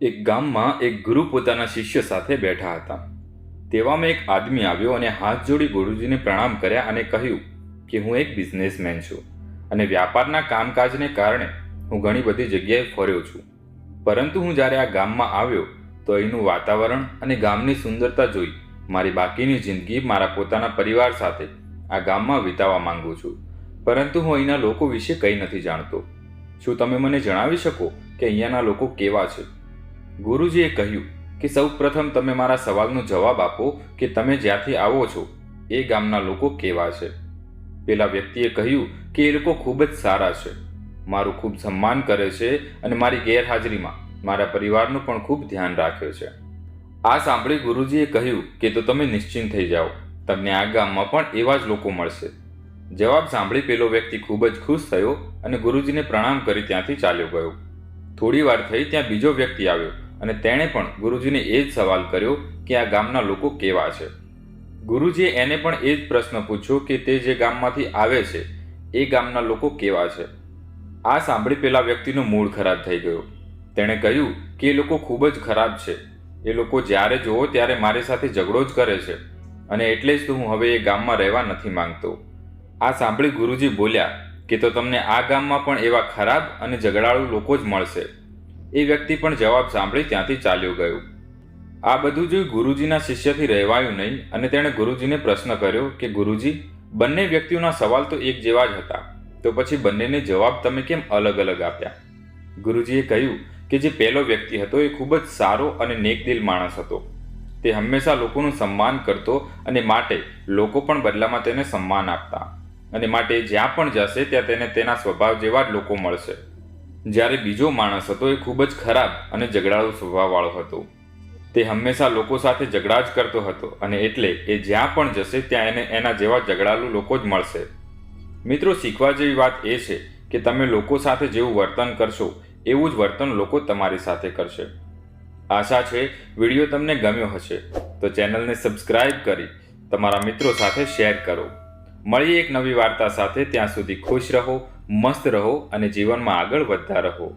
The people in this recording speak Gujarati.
એક ગામમાં એક ગુરુ પોતાના શિષ્ય સાથે બેઠા હતા. તેવામાં એક આદમી આવ્યો અને હાથ જોડી ગુરુજીને પ્રણામ કર્યા અને કહ્યું કે હું એક બિઝનેસમેન છું અને વ્યાપારના કામકાજને કારણે હું ઘણી બધી જગ્યાએ ફર્યો છું. પરંતુ હું જ્યારે આ ગામમાં આવ્યો, તો અહીંનું વાતાવરણ અને ગામની સુંદરતા જોઈ મારી બાકીની જિંદગી મારા પોતાના પરિવાર સાથે આ ગામમાં વિતાવવા માંગુ છું. પરંતુ હું અહીંના લોકો વિશે કંઈ નથી જાણતો. શું તમે મને જણાવી શકો કે અહીંયાના લોકો કેવા છે? ગુરુજીએ કહ્યું કે સૌ પ્રથમ તમે મારા સવાલનો જવાબ આપો કે તમે જ્યાંથી આવો છો, એ ગામના લોકો કેવા છે? પેલા વ્યક્તિએ કહ્યું કે એ લોકો ખૂબ જ સારા છે. મારું ખૂબ સન્માન કરે છે અને મારી ગેરહાજરીમાં મારા પરિવારનું પણ ખૂબ ધ્યાન રાખ્યો છે. આ સાંભળી ગુરુજીએ કહ્યું કે તો તમે નિશ્ચિંત થઈ જાઓ, તમને આ ગામમાં પણ એવા જ લોકો મળશે. જવાબ સાંભળી પેલો વ્યક્તિ ખૂબ જ ખુશ થયો અને ગુરુજીને પ્રણામ કરી ત્યાંથી ચાલ્યો ગયો. થોડી વાર થઈ ત્યાં બીજો વ્યક્તિ આવ્યો અને તેણે પણ ગુરુજીને એ જ સવાલ કર્યો કે આ ગામના લોકો કેવા છે. ગુરુજીએ એને પણ એ જ પ્રશ્ન પૂછ્યો કે તે જે ગામમાંથી આવે છે, એ ગામના લોકો કેવા છે. આ સાંભળી પેલા વ્યક્તિનો મૂડ ખરાબ થઈ ગયો. તેણે કહ્યું કે એ લોકો ખૂબ જ ખરાબ છે. એ લોકો જ્યારે જુઓ ત્યારે મારી સાથે ઝઘડો જ કરે છે અને એટલે જ તો હું હવે એ ગામમાં રહેવા નથી માંગતો. આ સાંભળી ગુરુજી બોલ્યા કે તો તમને આ ગામમાં પણ એવા ખરાબ અને ઝઘડાળુ લોકો જ મળશે. એ વ્યક્તિ પણ જવાબ સાંભળી ત્યાંથી ચાલ્યો ગયો. આ બધું જોઈ ગુરુજીના શિષ્યથી રહેવાયું નહીં અને તેણે ગુરુજીને પ્રશ્ન કર્યો કે, ગુરુજી, બંને વ્યક્તિઓના સવાલ તો એક જેવા જ હતા. તો પછી બંનેને જવાબ તમે કેમ અલગ અલગ આપ્યા? ગુરુજીએ કહ્યું કે, જે પહેલો વ્યક્તિ હતો એ ખૂબ જ સારો અને નેકદિલ માણસ હતો. તે હંમેશા લોકોનું સન્માન કરતો અને માટે લોકો પણ બદલામાં તેને સન્માન આપતા. અને માટે જ્યાં પણ જશે ત્યાં તેને તેના સ્વભાવ જેવા જ લોકો મળશે. જ્યારે બીજો માણસ હતો એ ખૂબ જ ખરાબ અને ઝઘડાળુ સ્વભાવવાળો હતો. તે હંમેશા લોકો સાથે ઝઘડા જ કરતો હતો અને એટલે એ જ્યાં પણ જશે ત્યાં એને એના જેવા ઝઘડાળુ લોકો જ મળશે. મિત્રો, શીખવા જેવી વાત એ છે કે તમે લોકો સાથે જેવું વર્તન કરશો, એવું જ વર્તન લોકો તમારી સાથે કરશે. આશા છે વીડિયો તમને ગમ્યો હશે. તો ચેનલને સબસ્ક્રાઇબ કરી તમારા મિત્રો સાથે શેર કરો. મળીએ એક નવી વાર્તા સાથે. ત્યાં સુધી ખુશ રહો, મસ્ત રહો અને જીવનમાં આગળ વધતા રહો.